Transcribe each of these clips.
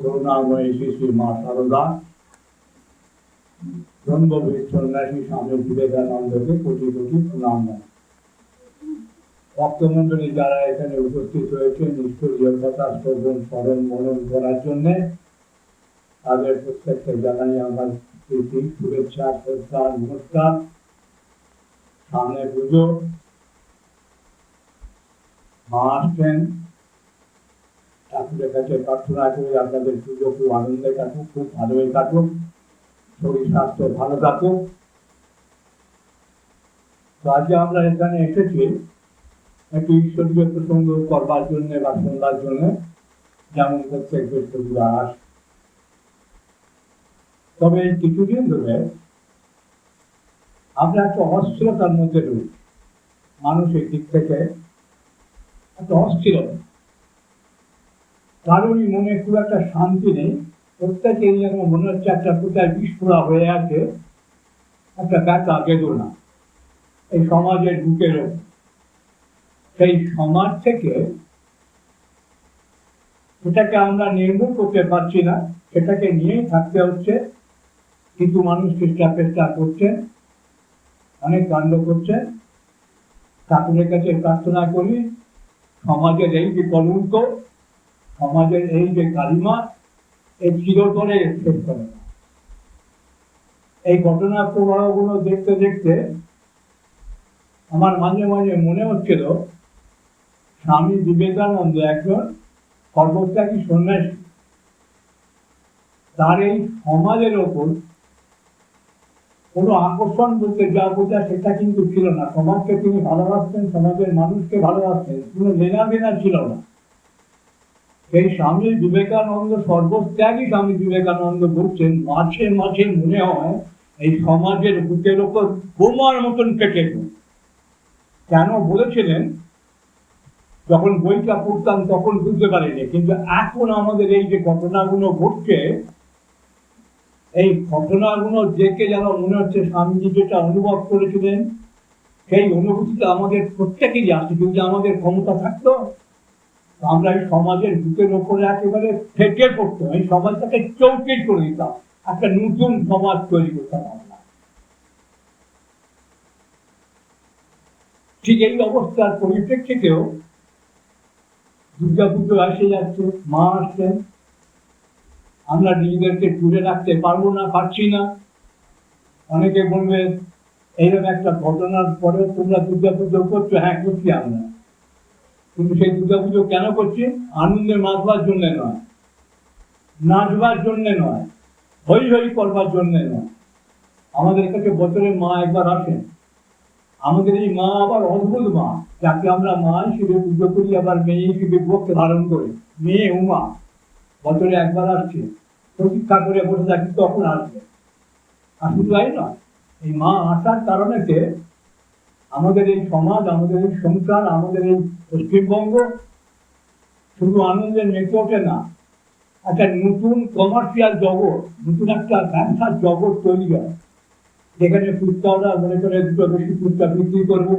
করুণাময়ী শ্রী শ্রী মা সারদা ব্রহ্মবীর স্বামী বিবেকানন্দকে কোটি কোটি প্রণাম। ভক্তমন্ডলী যারা এখানে উপস্থিত হয়েছে নিষ্ঠুরীয় কথা শ্রবণ স্মরণ মনন করার জন্য তাদের প্রত্যেককে জানাই আমার প্রীতি শুভেচ্ছা শ্রদ্ধা নমস্কার সামনে পুজো মা আসছেন ঠাকুরের কাছে প্রার্থনা করি আপনাদের পুজো খুব আনন্দে কাটুক, খুব ভালোই কাটুক, শরীর, স্বাস্থ্য ভালো থাকুক। তো আজকে আমরা এখানে এসেছি একটি ঈশ্বরীয় প্রসঙ্গ করবার জন্য বা জন্য, যেমন প্রত্যেক বৃহস্পতিবার আস। তবে কিছুদিন ধরে আমরা একটা অস্থিরতার মধ্যে রয়েছি, মানসিক দিক থেকে একটা অস্থিরতা। কারোরই মনে খুব একটা শান্তি নেই। প্রত্যেকেই যেন মনে হচ্ছে একটা কোথায় বিস্ফোরা হয়ে আছে, একটা ব্যথা বেদনা। এই সমাজের বুকের সেই সমাজ থেকে সেটাকে আমরা নির্মূল করতে পারছি না, সেটাকে নিয়েই থাকতে হচ্ছে। কিন্তু মানুষ চেষ্টা চেষ্টা করছেন অনেক কাণ্ড করছেন ঠাকুরের কাছে প্রার্থনা করি, সমাজের এই যে কলঙ্ক সমাজের এই যে কালিমা, এই চিরতরে শেষ করে। এই ঘটনার প্রবাহগুলো দেখতে দেখতে আমার মাঝে মাঝে মনে হচ্ছিল, স্বামী বিবেকানন্দ একজন সর্বত্যাগী সন্ন্যাসী। তার এই সমাজের ওপর কোনো আকর্ষণ বলতে যা বোঝা সেটা কিন্তু ছিল না। সমাজকে তিনি ভালোবাসতেন, সমাজের মানুষকে ভালোবাসতেন, কোনো লেনা দেনা ছিল না। সেই স্বামী বিবেকানন্দ সর্বত্যাগী স্বামী বিবেকানন্দ বলছেন, মাঝে মাঝে মনে হয় এই সমাজের বুকের ওপর বোমার মতন কেটে কেন বলেছিলেন? যখন বইটা পড়তাম তখন বুঝতে পারিনি, কিন্তু এখন আমাদের এই যে ঘটনাগুলো ঘটছে, এই ঘটনাগুলো দেখে যেন মনে হচ্ছে স্বামীজি যেটা অনুভব করেছিলেন, সেই অনুভূতিটা আমাদের প্রত্যেকেরই আছে, কিন্তু আমাদের ক্ষমতা থাকতো। আমরা এই সমাজের বুকের ওপরে একেবারে ফেটে পড়তো এই সমাজটাকে চৌকিট করে দিতাম একটা নতুন সমাজ তৈরি করতাম আমরা। ঠিক এই অবস্থার পরিপ্রেক্ষিতেও দুর্গা পুজো এসে যাচ্ছে, মা আসছেন। আমরা নিজেদেরকে দূরে রাখতে পারব না, পারছি না। অনেকে বলবে, এইরকম একটা ঘটনার পরে তোমরা দুর্গা পুজো করছ? হ্যাঁ করছি আমরা। কিন্তু সেই দুর্গা পুজো কেন করছে? আনন্দে মাতবার জন্য নয়। নাচবার জন্য নয়। হই হই করবার জন্য নয়। আমাদের কাছে বছরে মা একবার আসেন। আমাদের এই মা আবার অদ্ভুত মা, যাকে আমরা মা হিসেবে পুজো করি, আবার মেয়ে হিসেবে বক্ষে ধারণ করি। মেয়ে উমা। বছরে একবার আসছে। প্রতীক্ষা করে বসে থাকি, তখন আসবে। আর শুধু তাই নয়, এই মা আসার কারণেতে আমাদের এই সমাজ, আমাদের এই সংসার, আমাদের এই পশ্চিমবঙ্গ শুধু আনন্দের মেতে ওঠে না, একটা নতুন কমার্শিয়াল জগৎ, নতুন একটা ব্যবসার জগৎ তৈরি হয়। যেখানে ফুচকাওয়ালা মনে করে দুটো বেশি ফুচকা বিক্রি করব,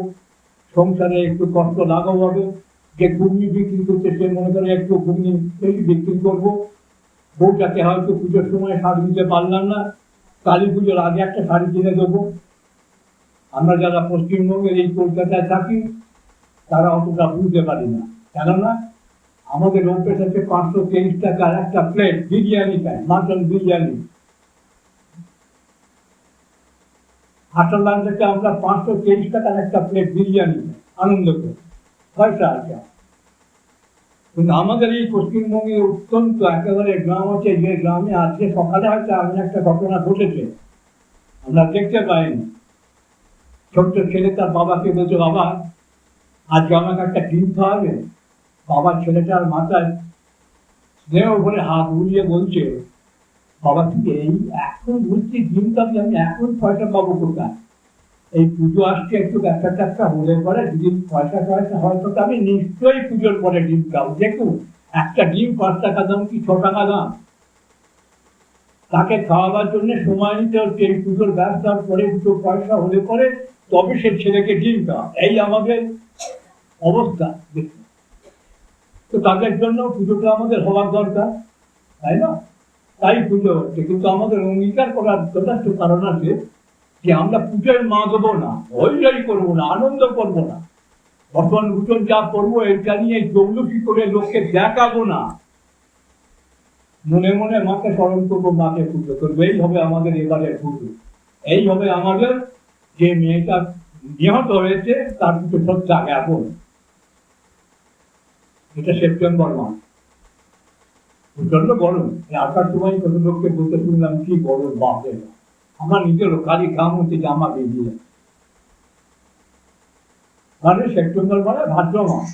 সংসারে একটু কষ্ট লাঘব হবে, যে ঘুগনি বিক্রি করছে সে মনে করে একটু ঘুগনি বেশি বিক্রি করব। বউটাকে হয়তো পুজোর সময় শাড়ি দিতে পারলাম না, কালী পুজোর আগে একটা শাড়ি কিনে দেবো। আমরা যারা পশ্চিমবঙ্গের এই কলকাতায় থাকি, তারা অতটা বুঝতে পারি না। কেননা, আমাদের অভ্যেস আছে পাঁচশো তেইশ টাকার একটা প্লেট বিরিয়ানি খায় মাটন বিরিয়ানি। হাটালান থেকে আমরা পাঁচশো তেইশ টাকার একটা প্লেট বিরিয়ানি আনন্দ করে। পয়সা আছে। কিন্তু আমাদের এই পশ্চিমবঙ্গে অত্যন্ত একেবারে গ্রাম আছে, যে গ্রামে আজকে সকালে হয়তো এমন একটা ঘটনা ঘটেছে, আমরা দেখতে পাইনি। ছোট্ট ছেলে তার বাবাকে বলছে, বাবা, আজকে আমাকে একটা ডিম খাওয়াবে? বাবা ছেলেটার মাথায় স্নেহ ভরে হাত উড়িয়ে বলছে, বাবা, তুই এই এখন বলছি ডিম খাবি আমি এখন পয়সা পাবো কোথায়? এই পুজো আসছে একটু ব্যবসা ট্যাবসা হলে পরে যদি পয়সা টয়সা হয়তো তো আমি নিশ্চয়ই পুজোর পরে ডিম খাব। দেখুন, একটা ডিম পাঁচ টাকা দাম কি ছ টাকা দাম? তাকে খাওয়াবার জন্য সময় নিতে হচ্ছে, এই পুজোর ব্যবসার পরে দুটো পয়সা হলে পরে তবে সে ছেলেকে খাওয়া। এই আমাদের অবস্থা তো তাদের জন্য পুজোটা আমাদের হওয়ার দরকার, তাই না? তাই পুজো হচ্ছে। কিন্তু আমাদের অঙ্গীকার করার যথেষ্ট কারণ আছে যে আমরা পুজোয় মা দেবো না হইলাই করব না, আনন্দ করব না। বর্তমান ভূষণ যা করব এটা নিয়ে জৌলুকি করে লোককে দেখাবো না। মনে মনে মাকে স্মরণ করব, মাকে পুজো করব। এই হবে আমাদের এবারের পুজো। এই হবে আমাদের যে মেয়েটা নিহত হয়েছে, তার কিছু শ্রদ্ধা জ্ঞাপন এটা সেপ্টেম্বর মাস। প্রচণ্ড গরম। আসার সময় কত লোককে বলতে শুনলাম, কি গরম বাপ। আমার নিজেরও খালি ঘাম হচ্ছে, জামা বেরিয়ে। মানে সেপ্টেম্বর মানে ভাদ্র মাস।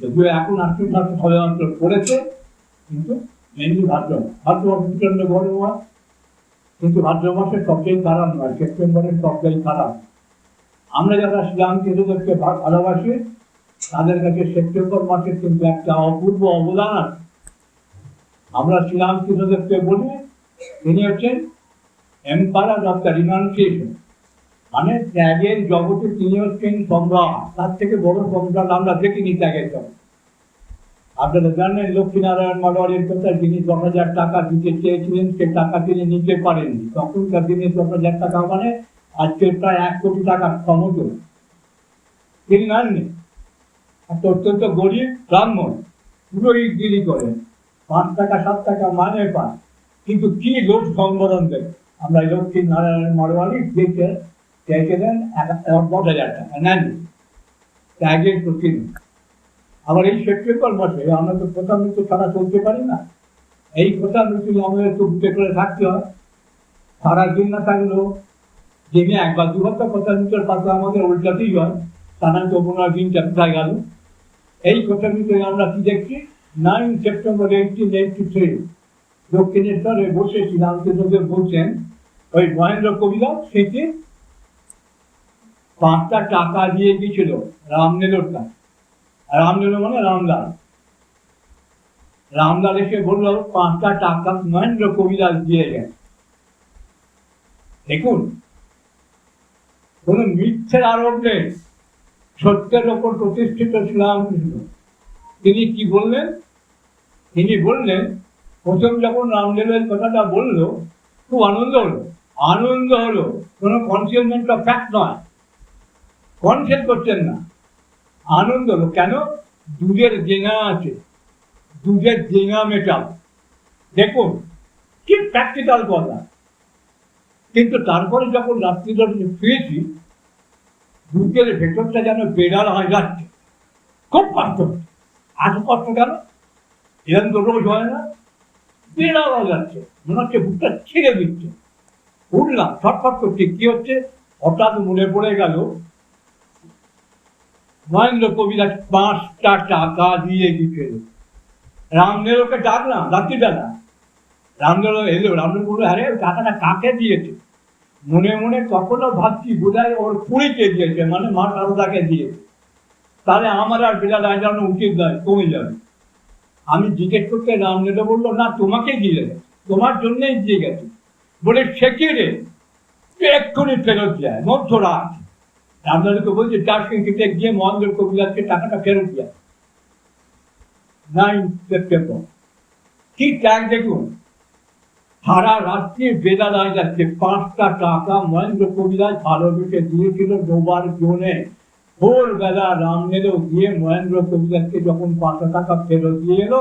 যদিও এখন আশ্বিন মাস সাধারণত কিন্তু মেনলি ভাদ্র মাস। ভাদ্র মাস প্রচণ্ড গরম মাস কিন্তু ভাদ্র মাসের সবচেয়ে খারাপ নয় সেপ্টেম্বরের সবচেয়ে খারাপ। আমরা যারা শ্রীরাম কেতুদেরকে ভালোবাসি, তাদের কাছে সেপ্টেম্বর মাসের কিন্তু একটা অপূর্ব অবদান। আছে আমরা শ্রীরাম কৃষ্ণদেবকে বলি, তিনি হচ্ছেন এম্পায়ার অফ দ্য রিনাউন্সিয়েশন মানে ত্যাগের জগতে তিনি হচ্ছেন সম্রাট। তার থেকে বড় সম্রাট আমরা দেখিনি ত্যাগের জগৎ আপনারা জানেন লক্ষ্মীনারায়ণ মারোয়ারির কথা, যিনি দশ হাজার টাকা দিতে চেয়েছিলেন সে টাকা তিনি নিতে পারেননি তখনকার দিনে দশ হাজার টাকা মানে আজকে প্রায় এক কোটি টাকার সমতুল তিনি নেননি অত্যন্ত গরিব, ব্রাহ্মণ পুরোহিত গিরি করেন পাঁচ টাকা, সাত টাকা মানে পান কিন্তু কি লোক সম্বরণ দেয় আমরা লক্ষ্মী নারায়ণ মারোয়ারি এক- এক- দশ হাজার টাকা। নেননি। ত্যাগের প্রতিনিধি আবার এই সেপ্টেম্বর মাসে আমরা তো প্রথম মৃত্যু ছাড়া চলতে পারি না। এই প্রথম মৃত্যু আমাদের তো উঠে করে থাকতে হয়। সারাদিন না থাকলেও দিনে একবার দু ঘণ্টা কথা মৃত্যুর পাতা আমাদের উল্টাতেই হয়। তা তো পনেরো দিনটা কোথায় গেল। এই মৃত্যু আমরা কি দেখছি? Nine September eighteen eighty three দক্ষিণেশ্বরে বসে শ্রীরামকৃষ্ণদেব বলছেন, ওই মহেন্দ্র কবিরা সেটি পাঁচটা টাকা দিয়ে গিয়েছিল রামনেলোর কাছে রামলাল মানে রামলাল। রামলাল এসে বলল, পাঁচটা টাকা মহেন্দ্র কবিরাজ দিয়ে গেছে দেখুন কোন মিথ্যের আরোপ নেই সত্যের ওপর প্রতিষ্ঠিত শ্রীরামকৃষ্ণ। তিনি কি বললেন? তিনি বললেন, প্রথম যখন রামদেবের কথাটা বলল, খুব আনন্দ হলো। আনন্দ হলো, কোনো কনসিয়ালমেন্ট অফ ফ্যাক্ট নয়। কনসেপ্ট করছেন না। আনন্দ হলো কেন? দুধের জেঙা আছে। দুধের জেঙা মেটাও। দেখুন কি প্র্যাকটিক্যাল কথা। কিন্তু তারপরে যখন রাত্রি রাত্রিটা ফিরেছি, দুধের ভেতরটা যেন বেড়াল হয়ে যাচ্ছে। খুব হচ্ছে। এত কষ্ট কেন? এরকম তো রোজ হয় না। বেড়াল হয়ে যাচ্ছে। মনে হচ্ছে বুকটা ছিঁড়ে দিচ্ছে। উঠলাম, ছটফট করছে, কি হচ্ছে? হঠাৎ মনে পড়ে গেল মহেন্দ্র কবিরাজ পাঁচটা টাকা দিয়ে দিতে রামদেবকে ডাকলাম রাত্রিবেলা। রামদেব এলো, রামদেব বলল, আরে টাকাটা কাকে দিয়েছে? মনে মনে কখনো ভাবছি, বোধহয় ওর কুড়িকে দিয়েছে মানে মা সারদাকে দিয়েছে। তাহলে আমার আর বিড়াল আজানো উচিত নয় কমে যাবে। আমি জিজ্ঞেস করতে রামদেব বলল, না, তোমাকে দিয়ে তোমার জন্যই দিয়ে গেছে। বলে, সে কি এক্ষুনি ফেরত যায়, মধ্যরাত। রামদাসকে বলছে, চার কেটে গিয়ে মহেন্দ্র কবিরাজকে টাকাটা ফেরত দেয় নাইন সেপ্টেম্বর কি ট্যাগ দেখুন? সারা রাত্রি বেলা দাঁড়িয়ে যাচ্ছে। পাঁচটা টাকা মহেন্দ্র কবিরাজ ভালোবেসে দিয়েছিল ডোবার জোনে ভোরবেলা রামনেলেও গিয়ে মহেন্দ্র কবিরাজকে যখন পাঁচশো টাকা ফেরত দিয়ে এলো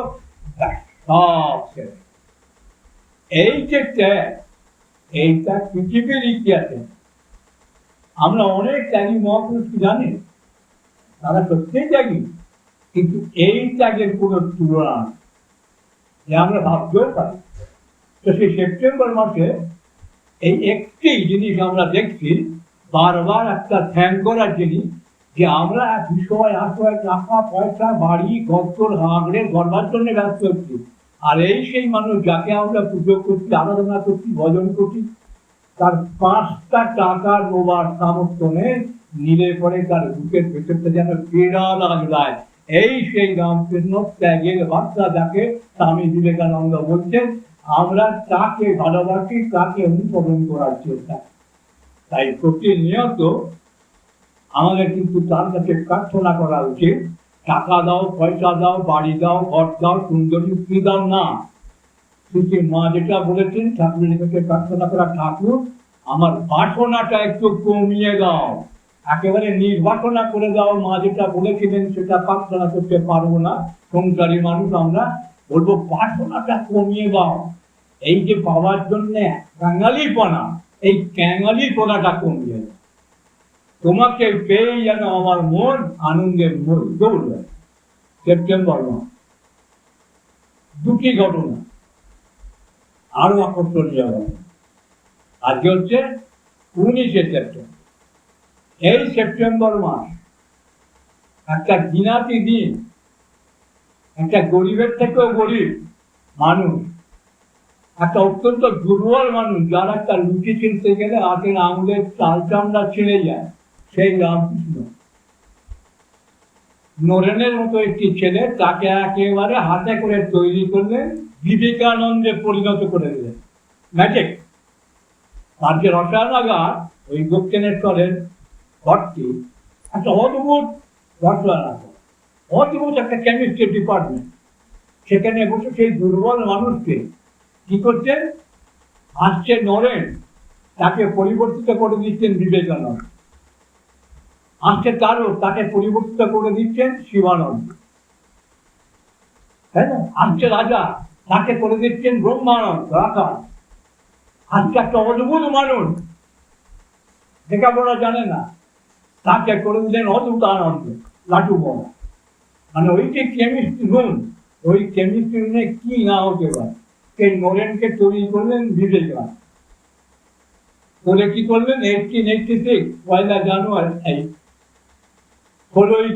সব শেষ। এই যে ট্যাগ, এইটা পৃথিবীর ইতিহাসে আমরা অনেক ত্যাগী মহাপুরুষ জানি তারা সত্যিই ত্যাগী, কিন্তু এই ত্যাগের কোনো তুলনা। যে আমরা ভাবতেও পারি তো সেই সেপ্টেম্বর মাসে এই একটি জিনিস আমরা দেখছি, বারবার একটা ধ্যান করার জিনিস, যে আমরা এক বিষয় আশ্রয় টাকা, পয়সা, বাড়ি গত্তর হাঁকড়ে গড়বার জন্য ব্যস্ত হচ্ছি। আর এই সেই মানুষ যাকে আমরা পুজো করছি, আরাধনা করছি, ভজন করছি তার পাঁচটা টাকা রোবার সামর্থ্য নেই। নিলে পরে তার বুকের ভেতরটা যেন পীড়া লাগলায় এই সেই রামকৃষ্ণ ত্যাগের বার্তা যাকে স্বামী বিবেকানন্দ বলছেন, আমরা তাকে ভালোবাসি, তাকে অনুসরণ করার চেষ্টা। তাই প্রতিনিয়ত আমাদের কিন্তু তার কাছে প্রার্থনা করা উচিত, টাকা দাও, পয়সা দাও, বাড়ি দাও, ঘর দাও, সুন্দরী, স্ত্রী দাও না। কিন্তু মা যেটা বলেছেন, ঠাকুরের কাছে প্রার্থনা করা ঠাকুর, আমার বাসনাটা একটু কমিয়ে দাও। একেবারে নির্বাসনা করে দাও, মা যেটা বলেছিলেন, সেটা প্রার্থনা করতে পারব না। সংসারী মানুষ আমরা বলব, বাসনাটা কমিয়ে দাও। এই যে পাওয়ার জন্য ক্যাঙালিপনা, এই ক্যাঙালিপনাটা কমিয়ে তোমাকে পেয়ে যেন আমার মন আনন্দে মন দৌড়বে সেপ্টেম্বর মাস। দুটি ঘটনা। আরও আকর্ষণীয় ঘটনা আজকে হচ্ছে উনিশে সেপ্টেম্বর। এই সেপ্টেম্বর মাস একটা দিনাতি দিন। একটা গরিবের থেকেও গরিব মানুষ, একটা অত্যন্ত দুর্বল মানুষ, যার একটা লুচি ছিনতে গেলে হাতের আঙুলের চাল চামড়া ছিঁড়ে যায়, সেই রামকৃষ্ণ নরেনের মতো একটি ছেলে তাকে একেবারে হাতে করে তৈরি করলেন বিবেকানন্দে পরিণত করে দিলেন। ম্যাজিক আর যে রসায়নাগার ওই দক্ষিণেশ্বরের ঘরটি একটা অদ্ভুত রসায়নাগার অদ্ভুত একটা কেমিস্ট্রি ডিপার্টমেন্ট সেখানে বসে সেই দুর্বল মানুষকে কি করছেন আসছে নরেন, তাকে পরিবর্তিত করে দিচ্ছেন বিবেকানন্দ। আসছে তারও, তাকে পরিবর্তিত করে দিচ্ছেন শিবানন্দ। না? আসছে রাজা। তাকে করে দিচ্ছেন ব্রহ্মানন্দ রাখা আজকে একটা অদ্ভুত মানুষ লেখাপড়া জানে না, তাকে করে দিলেন অদ্ভুত আনন্দ, লাটু বড় মানে ওই যে কেমিস্ট্রি রুম ওই কেমিস্ট্রি রুমে কি না হতে পারে। সেই নরেনকে তৈরি করলেন বিবেকানন্দ করে কি করলেন? এইটিন এইটটি সিক্স পয়লা জানুয়ারি, এই ষোলোই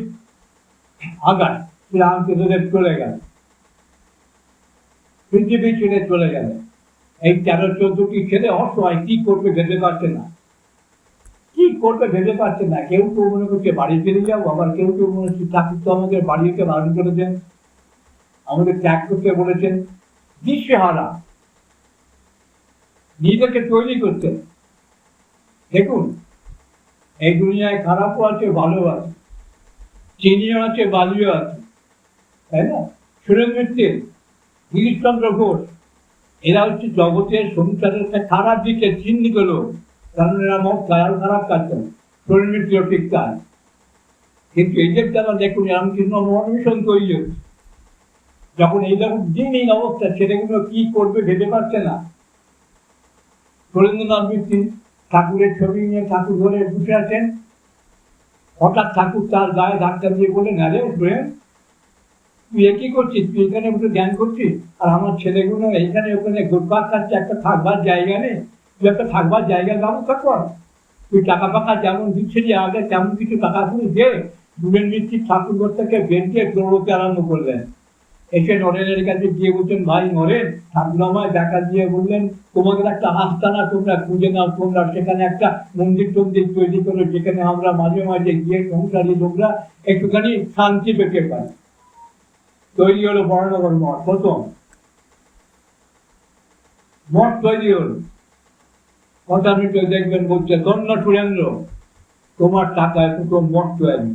আগস্ট, শ্রীরামকৃষ্ণদেব চলে গেল পৃথিবী ছেড়ে চলে গেল। এই তেরো চোদ্দটি ছেলে অসহায়, কি করবে ভেবে পারছে না। কি করবে ভেবে পারছে না। কেউ কেউ মনে করছে বাড়ি ফিরে যাব আবার কেউ কেউ মনে হচ্ছে ঠাকুর তো আমাদের বাড়িতে বারণ করেছেন। আমাদের ত্যাগ করতে বলেছেন, দিশেহারা, নিজেকে তৈরি করতে। দেখুন, এই দুনিয়ায় খারাপও আছে ভালো আছে। চিনিও আছে, বালিও আছে। তাই না? সুরেন্দ্র গিরিশচন্দ্র ঘোষ, এরা হচ্ছে জগতের সংসারের খারাপ দিকে চিহ্নিত লোক। কারণ এরা মত খেয়াল খারাপ কাটতেন শরীর ঠিক তাই। কিন্তু এদের দ্বারা দেখুন রামকৃষ্ণ মহামিশন তৈরি হচ্ছে যখন এই দেখুন, দিন এই অবস্থা ছেলেগুলো কি করবে ভেবে পাচ্ছে না। সুরেন্দ্রনাথ মিত্র ঠাকুরের ছবি নিয়ে ঠাকুর ধরে বসে আছেন। হঠাৎ ঠাকুর তার গায়ে ধাক্কা দিয়ে বললেন, আরে প্রেম তুই কি করছিস? তুই এখানে বসে জ্ঞান করছিস? আর আমার ছেলেগুলো এইখানে ওখানে ঘুরপাক খাচ্ছে, একটা থাকবার জায়গা নেই। তুই একটা থাকবার জায়গার ব্যবস্থা কর। তুই টাকা ফাঁকা যেমন দিচ্ছিলি আগে তেমন কিছু টাকা করে দে। দুবেন মিত্রি ঠাকুর থেকে বেরিয়ে দৌড়তে আরম্ভ করলেন। এসে নরেনের কাছে গিয়ে বলছেন, ভাই নরেন ঠাকুর আমায় দেখা দিয়ে বললেন, তোমাদের একটা আস্তানা তোমরা খুঁজে নাও, তোমরা সেখানে একটা মন্দির টন্দির তৈরি করো, যেখানে আমরা মাঝে মাঝে গিয়ে সংসারী লোকরা একটুখানি শান্তি পেতে পারি। তৈরি হলো বর্ণগর মঠ প্রথম মঠ তৈরি হলো। কথা মিটে দেখবেন বলছে, ধন্য সুরেন্দ্র, তোমার টাকায় দুটো মঠ তৈরি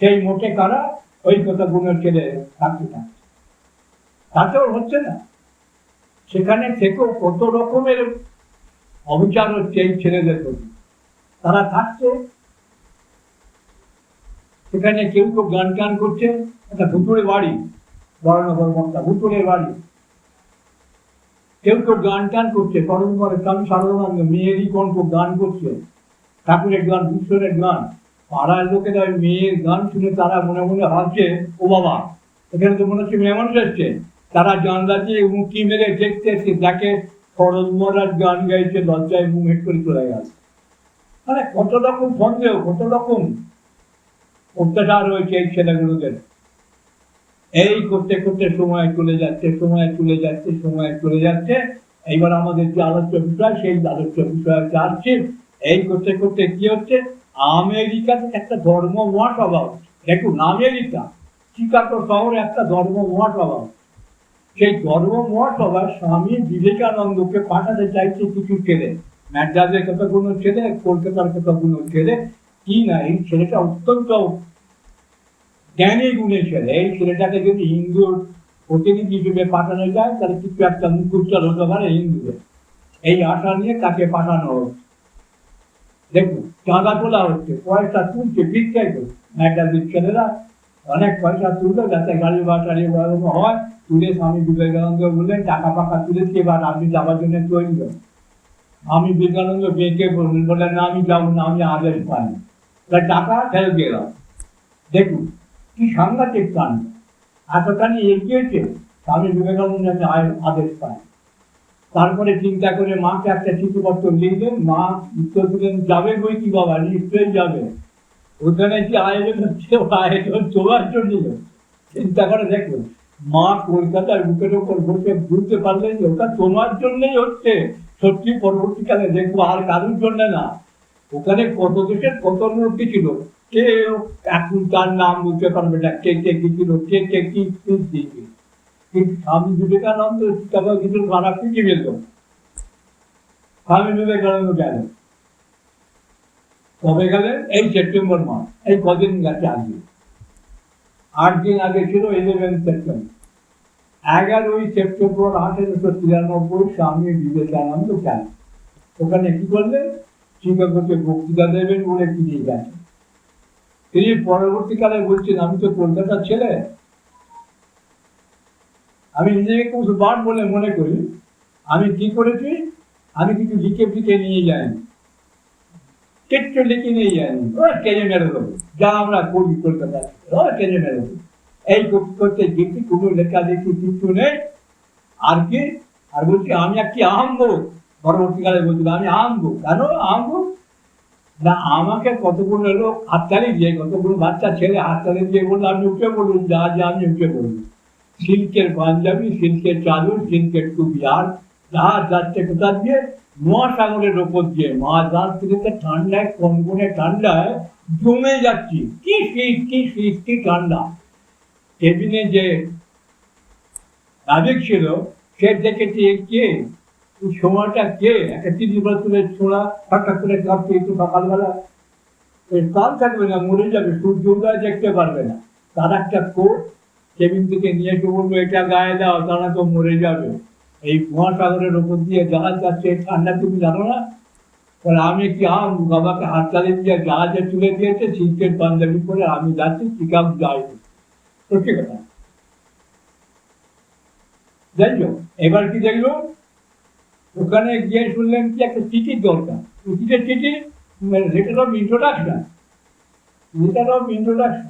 সেই মোটে কারা ওই কথা গুণের ছেলে থাকতে থাকছে তাতেও হচ্ছে না। সেখানে থেকেও কত রকমের অবিচার হচ্ছে এই ছেলেদের প্রতি। তারা থাকছে সেখানে কেউ কেউ গান গান করছে। একটা ভুতুরে বাড়ি বড়নগর মমতা ভুতুরের বাড়ি। কেউ কেউ গান টান করছে করমকরে কাম সাধারণ মেয়েরই কণ্ঠ গান করছে। ঠাকুরের গান ঈশ্বরের গান, পাড়ার লোকেরা ওই মেয়ের গান শুনে তারা মনে মনে ভাবছে, ও বাবা, এখানে তো মনে হচ্ছে মেয়ে মানুষ এসছে। তারা জানলা দিয়ে উঁকি মেরে দেখতে এসে দেখে খরচ গান গাইছে, লজ্জায় মুখ হেট করে চলে গেছে। মানে কত রকম সন্দেহ, কত রকম অত্যাচার হয়েছে এই ছেলেগুলোদের এই করতে করতে সময় চলে যাচ্ছে, সময় চলে যাচ্ছে, সময় চলে যাচ্ছে। এইবার আমাদের যে আলোচ্য বিষয়, সেই আলোচ্য বিষয় আসছে। এই করতে করতে কি হচ্ছে? আমেরিকাতে একটা ধর্ম মহাসভা দেখুন, আমেরিকা, চিকাগো শহরে একটা ধর্ম মহাসভা সেই ধর্ম মহাসভায় স্বামী বিবেকানন্দকে পাঠাতে চাইছে কিছু ছেলে। ম্যাড্রাসের কথা কোনো ছেলে, কলকাতার কথা কোনো ছেলে কি না এই ছেলেটা অত্যন্ত জ্ঞানী গুণের ছেলে। এই ছেলেটাকে যদি হিন্দুর প্রতিনিধি হিসেবে পাঠানো যায়, তাহলে কিছু একটা মুখোচ্চার হতে পারে হিন্দুদের। এই আশা নিয়ে তাকে পাঠানো হচ্ছে দেখুন, চাঁদা তোলা হচ্ছে, পয়সা তুলছে, ভিক্ষাই করছে। মেটালিক ছেলেরা অনেক পয়সা তুললো, যাতে গাড়ি বা টাড়ি বাড়ানো হয়। তুলে স্বামী বিবেকানন্দ বললেন, টাকা ফাকা তুলেছি এবার আপনি যাওয়ার জন্য তৈরি। আমি বিবেকানন্দ বেঁকে বললেন বললেন, না, আমি যাব না, আমি আদেশ পাইনি। তা টাকা ফেরত গেলাম দেখুন, কি সাংঘাতিক কাণ্ড এতখানি এগিয়েছে স্বামী বিবেকানন্দ আদেশ পায়। তারপরে চিন্তা করে মাকে একটা চিঠিপত্র লিখলেন মা উত্তর দিলেন, যাবে বই কি বাবা? নিশ্চয়ই যাবে। ওখানে কি আয়োজন হচ্ছে আয়োজন জন্যই হচ্ছে। চিন্তা করে দেখুন, মা কলকাতার বুকের উপর বসে বুঝতে পারলেন যে ওটা তোমার জন্যই হচ্ছে। সত্যি পরবর্তীকালে দেখব আর কারোর জন্য না। ওখানে কত দেশের কত মূর্তি ছিল কে এখন তার নাম বুঝতে পারবে না। কে কে, কি ছিল কে কে, কি কি দিয়েছে কিন্তু স্বামী বিবেকানন্দ তারপর কিছু খারাপ কি গেল স্বামী বিবেকানন্দ গেল। কবে গেলেন এই সেপ্টেম্বর মাস। এই কদিন গেছে আগে আট দিন আগে ছিল ইলেভেন সেপ্টেম্বর এগারোই সেপ্টেম্বর আঠেরোশো তিরানব্বই স্বামী বিবেকানন্দ গেল। ওখানে কি করলেন? শিকাগোতে বক্তৃতা দেবেন বলে ফিরে গেছেন তিনি পরবর্তীকালে বলছেন, আমি তো কলকাতার ছেলে। আমি নিজেকে খুব বার বলে মনে করি। আমি কি করেছি? আমি কিছু লিখে ফিখে নিয়ে যাইনি। কিচ্ছু লিখে নিয়ে যাইনি। ও টেনে মেরে দেবো। যা আমরা করি কলকাতা ও টেনে মেরে দেবো। এই করতে দেখি কোনো লেখা দেখি কিছু নেই। আর কি? আর বলছি, আমি একটি আহম্ব পরবর্তীকালে বলছিল, আমি আহম্ব কেন আহম্ব না, আমাকে কতগুলো লোক হাততালি দিয়ে, কতগুলো বাচ্চা, ছেলে হাততালি দিয়ে বলল আমি উঠে বলুন যা যা আমি উঠে বলুন সিল্কের পাঞ্জাবি, সিল্কের চাদর, সিল্কের টুপি, আর জাহাজ যাচ্ছে কোথা দিয়ে? মহাসাগরের ওপর দিয়ে। থেকে ঠান্ডায় কনকনে ঠান্ডায় জমে যাচ্ছি। কি শীত কি শীত, কি ঠান্ডা। কেবিনে যে নাবিক ছিল, সে দেখেছি কে? সময়টা কে? একটা বছরের ছোড়া, হঠাৎ করে কাঁপছে একটু সকালবেলা কাল থাকবে না? মরে যাবে। সূর্য উদয় দেখতে পারবে না। তার একটা কোট, কেবিন থেকে নিয়ে এসে বলব এটা গায়ে দাও, তারা তো মরে যাবে। এই মহাসাগরের ওপর দিয়ে জাহাজ যাচ্ছে। ঠান্ডা তুমি জানো না? তাহলে আমি কি আম, বাবাকে হাত চালিয়ে দিয়ে জাহাজে তুলে দিয়েছে, সিল্কের পাঞ্জাবি পরে আমি যাচ্ছি চিকাম যাই সত্যি কথা? যাই হোক, এবার কি দেখল? ওখানে গিয়ে শুনলেন কি একটা চিঠির দরকার। চিঠির চিঠি letter of introduction letter of introduction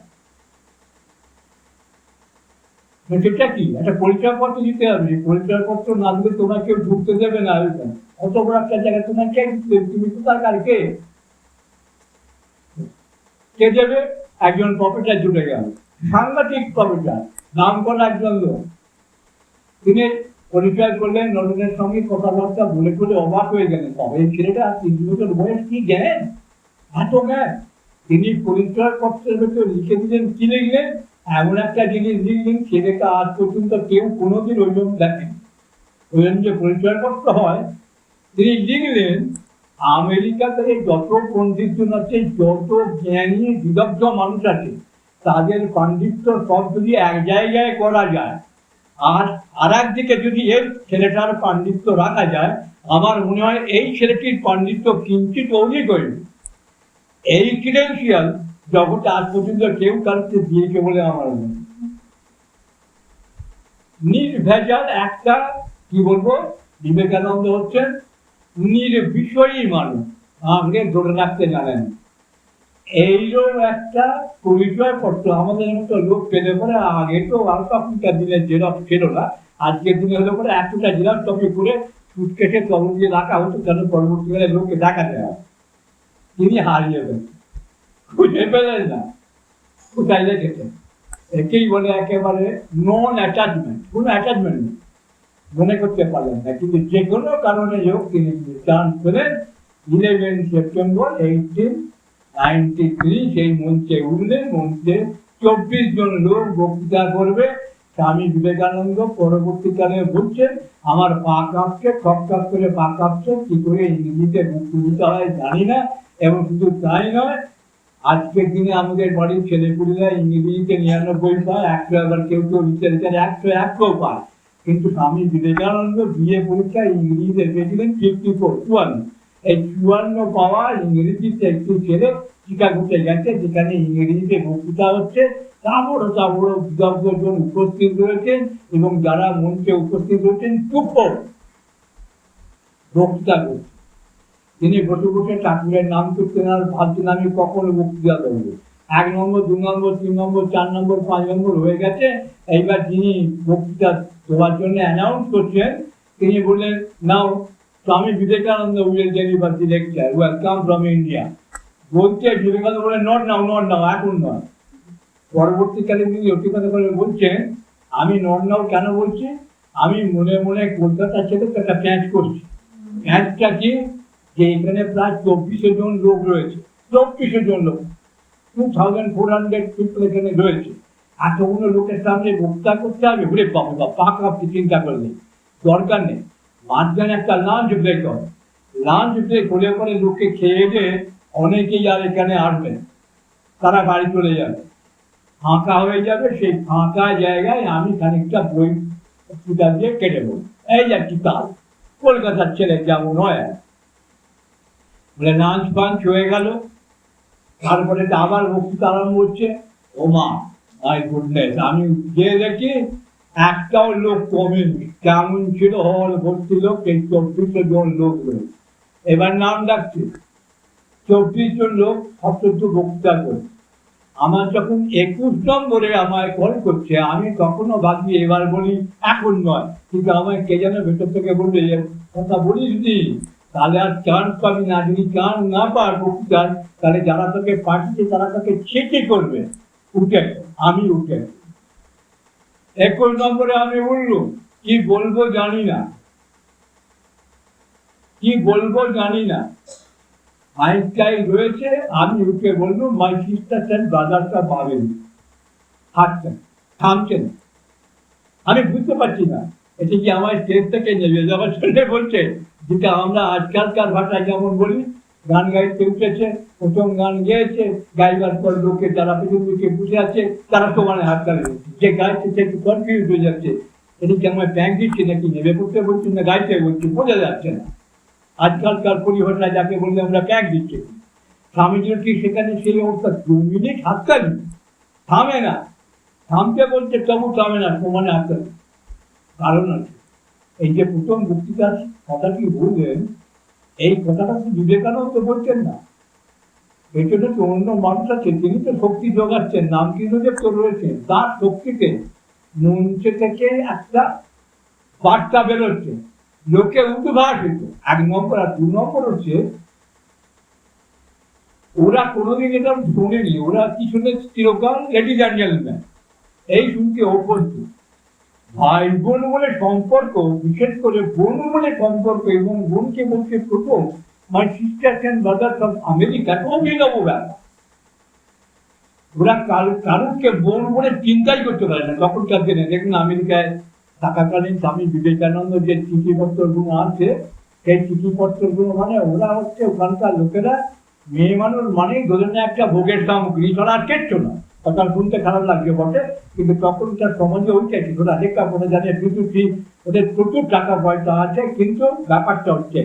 সেটা কি? একটা পরিচয়পত্র দিতে হবে। পরিচয়পত্র না দিলে তোমরা কেউ ঢুকতে দেবে না অত বড় একটা জায়গায় তোমার কে? তুমি তো তার কার কে? কে দেবে? একজন প্রফেসর জুড়ে গেল। সাংঘাতিক প্রফেসর নাম করা একজন লোক। তিনি পরিচয় করলেন নরেনের সঙ্গে কথাবার্তা বলে বলে অবাক হয়ে গেলেন। তবে এই ছেলেটা তিন বছর বয়স কি জ্ঞান এত জ্ঞান তিনি পরিচয় পত্রের ভেতর লিখে দিলেন, কি লিখলেন? এমন একটা জিনিস লিখলেন, ছেলেটা আজ পর্যন্ত কেউ কোনোদিন ওই রকম দেখেন। ওই জন্য যে পরিচয়পত্র হয়। তিনি লিখলেন, আমেরিকাতে যত পণ্ডিতজন আছে, যত জ্ঞানী, বিদগ্ধ মানুষ আছে, তাদের পাণ্ডিত্য সব যদি এক জায়গায় করা যায় আর আর একদিকে যদি এই ছেলেটার পাণ্ডিত্য রাখা যায়, আমার মনে হয় এই ছেলেটির পাণ্ডিত্য কিঞ্চিত হইবে এই ক্রিডেন্সিয়াল জগতে আজ পর্যন্ত কেউ কারোকে দিয়েছে বলে আমার মনে। নির্ভেজাল একটা, কি বলব, বিবেকানন্দ হচ্ছেন নির্বিষয়ী মানুষ। আগে ধরে রাখতে জানেন। এইরকম একটা পরিচয় পত্র আমাদের মতো লোক পেলে পরে আগে তো আর তখনকার দিনে জেরক্স ছিল না আজকের দিনে হলে পরে এতটা জেরক্স কপি করে সুটকেসে তখন দিয়ে রাখা হতো কেন পরবর্তীকালে লোককে দেখাতে হয় তিনি হারিয়ে ফেলেন খুঁজে পেলেন না। কোথায় রেখেছেন? একেই বলে একেবারে নন অ্যাটাচমেন্ট কোনো অ্যাটাচমেন্ট নেই। মনে করতে পারলেন না, কিন্তু যে কোনো কারণে হোক তিনি চান্স পেলেন। Eleven September eighteen ninety three সেই মঞ্চে উঠলেন মঞ্চে চব্বিশ জন লোক বক্তৃতা করবে। স্বামী বিবেকানন্দ পরবর্তীকালে আমার পা কাঁপছে, ঠক করে পা কাঁপছে, কি করে ইংরেজিতে হয় জানি না, এবং শুধু তাই নয়, আজকের দিনে আমাদের বাড়ির ছেলেপুলেরা ইংরেজিতে নিরানব্বই পায় একশো আবার কেউ কেউ লিটারেচারে একশো একশো পায় কিন্তু স্বামী বিবেকানন্দ বিয়ে পরীক্ষায় ইংরেজিতে পেয়েছিলেন ফিফটি ফোর চুয়ান্ন। এই চুয়ান্ন ইংরেজিতে একটু ছেলে চিকাগোতে গেছে, যেখানে ইংরেজিতে বক্তৃতা হচ্ছে। তাবড় তাবড় বিদগ্ধজন উপস্থিত রয়েছেন এবং যারা মঞ্চে উপস্থিত রয়েছেন চুপ বক্তৃতা করছে তিনি বসে বসে ঠাকুরের নাম করতেন আর ভাবছেন আমি কখনো বক্তৃতা দেবো এক নম্বর, দু নম্বর, তিন নম্বর, চার নম্বর, পাঁচ নম্বর হয়ে গেছে। এইবার যিনি বক্তৃতা দেওয়ার জন্য অ্যানাউন্স করছেন, তিনি বললেন, now Swami Vivekananda will deliver the lecture welcome from India বলছে বিবেকানন্দ বলে নট নাও নট নাও এখন নয়। পরবর্তীকালে তিনি কথা করে বলছেন, আমি নট নাও কেন বলছি? আমি মনে মনে কলকাতা ছেড়ে তো একটা প্যাঁচ করছি। প্যাঁচটা কি? যে এখানে প্রায় চব্বিশে জন লোক রয়েছে, চব্বিশে জন লোক। Two thousand four hundred people এখানে রয়েছে। এতগুলো লোকের সামনে বক্তা করতে হবে? ঘুরে বাবা বা পাক চিন্তা করলে দরকার নেই। মাঝখানে একটা লাঞ্চ ব্রেক হয় লাঞ্চ ব্রেক হলে পরে লোকে খেয়ে দিয়ে অনেকেই আর এখানে আসবেন তারা বাড়ি চলে যাবে। ফাঁকা হয়ে যাবে, সেই ফাঁকা জায়গায় আমি খানিকটা বই পুজা দিয়ে কেটে বলি এই যাচ্ছি কাল কলকাতার ছেলে যেমন হয়? বলে, লাঞ্চ ফাঞ্চ হয়ে গেল। তারপরে আবার বক্তৃতা আরম্ভ হচ্ছে। ও মা মাই গুডনেস আমি গিয়ে দেখি একটাও লোক কমেনি, কেমন ছিল হল ভর্তি লোক, এই চব্বিশে জন লোক এবার নাম ডাকছে। চব্বিশ জন লোক সপ্তর্য বক্তৃতা করছে। আমার যখন একুশ নম্বরে আমায় কল করছে, আমি কখনো ভাবি এবার বলি এখন নয়, কিন্তু আমায় কে যেন ভেতর থেকে বলবে কথা বলিস নি? তাহলে আর চান্স পাবি না, যদি চান্স না পার বক্তৃতার তাহলে যারা তোকে পাঠিয়েছে, তারা তোকে ছেটে করবে। উঠে আমি উঠে একুশ নম্বরে আমি বললুম কি বলব জানি না। কি বলব জানি না। মাইকটাই রয়েছে, আমি উঠে বলব মাই সিস্টার অ্যান্ড ব্রাদারটা পাবেন। হাঁটছেন, থামছেন। আমি বুঝতে পারছি না, এটা কি আমার স্টেজ থেকে নেবে যখন শুনে বলছে, যেটা আমরা আজকালকার ভাষায় যেমন বলি গান গাইতে উঠেছে, প্রথম গান গেয়েছে, গাইবার পর লোকে যারা পেছন বসে আছে, তারা সমানে হাত তালে যে গাইছে সে একটু কনফিউজ হয়ে যাচ্ছে? এটা কি আমার প্যাঙ্ক দিচ্ছে নাকি? নেবে পড়তে বলছি না, গাইতে বলছি, বোঝা যাচ্ছে না। আজকালকার পরিভাষায় যাকে বললে আমরা প্যাক দিচ্ছি। স্বামীজির কি সেখানে সেই অবস্থা? দু মিনিট হাততালি থামে না। থামতে বলছে, তবু থামে না সমানে হাততালি কারণ আছে। এই যে প্রথম বক্তৃতার কথাটি বললেন এই কথাটা তো বিবেকানন্দ বলছেন না। পেছনে তো অন্য মানুষ আছে তিনি তো শক্তি যোগাচ্ছেন, নাম কিন্তু যে তো রয়েছেন তার শক্তিতে মঞ্চে থেকে একটা বার্তা বেরোচ্ছে। লোকে উদ্ভাসিত এক নম্বর আর দু নম্বর হচ্ছে, ওরা কোনোদিন এটা শোনেনি। ওরা কি শুনে চিরকাল লেডিজ অ্যান্ড জেন্টলম্যান এই শুনতে অভ্যস্ত। বলে সম্পর্ক, বিশেষ করে বোন বলে সম্পর্ক এবং বোনকে বলছে প্রথম মাই সিস্টার ব্রাদার আমেরিকা অভিনব ব্যাপার ওরা? কারও, কারোকে বোন বলে চিন্তাই করতে পারে না। তখনকার দিনে দেখুন আমেরিকায় থাকাকালীন স্বামী বিবেকানন্দ যে চিঠিপত্রগুলো আছে সেই চিঠিপত্রগুলো মানে ওরা হচ্ছে ওখানকার লোকেরা, মেয়ে মানুষ মানেই ধরে একটা ভোগের সামগ্রী ছাড়া আর কিচ্ছু না। কথা শুনতে খারাপ লাগছে বটে। কিন্তু তখনকার সমাজে ওইটা কি ওরা লেখা পড়ে জানে দুটো ওদের প্রচুর টাকা পয়সা আছে, কিন্তু ব্যাপারটা হচ্ছে